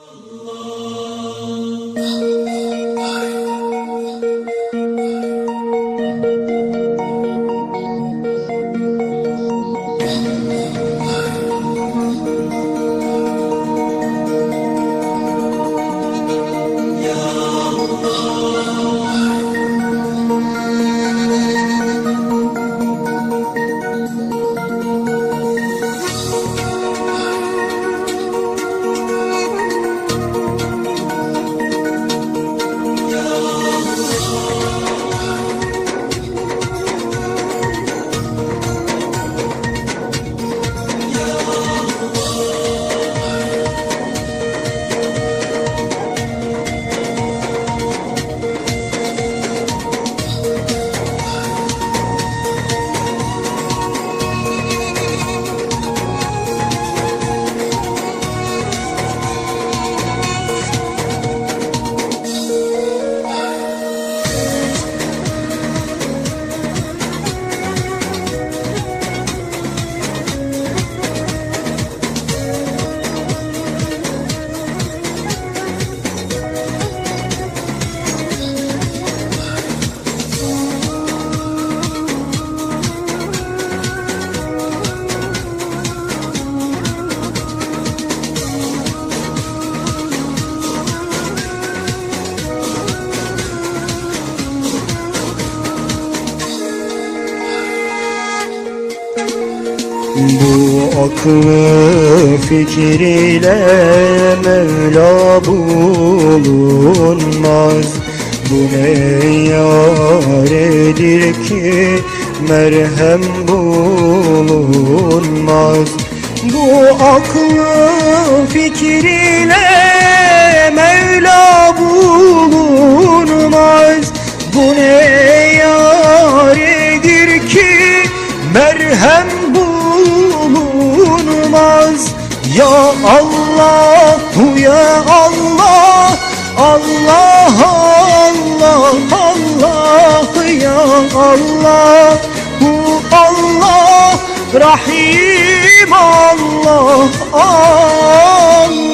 Allah. Bu aklı fikriyle Mevla bulunmaz. Bu ne yaredir ki merhem bulunmaz? Bu aklı fikriyle Mevla bulunmaz. Bu ne yaredir ki merhem bulunmaz Ya Allah ya Allah Allah Allah Allah ya Allah. Hu Allah Rahim Allah ah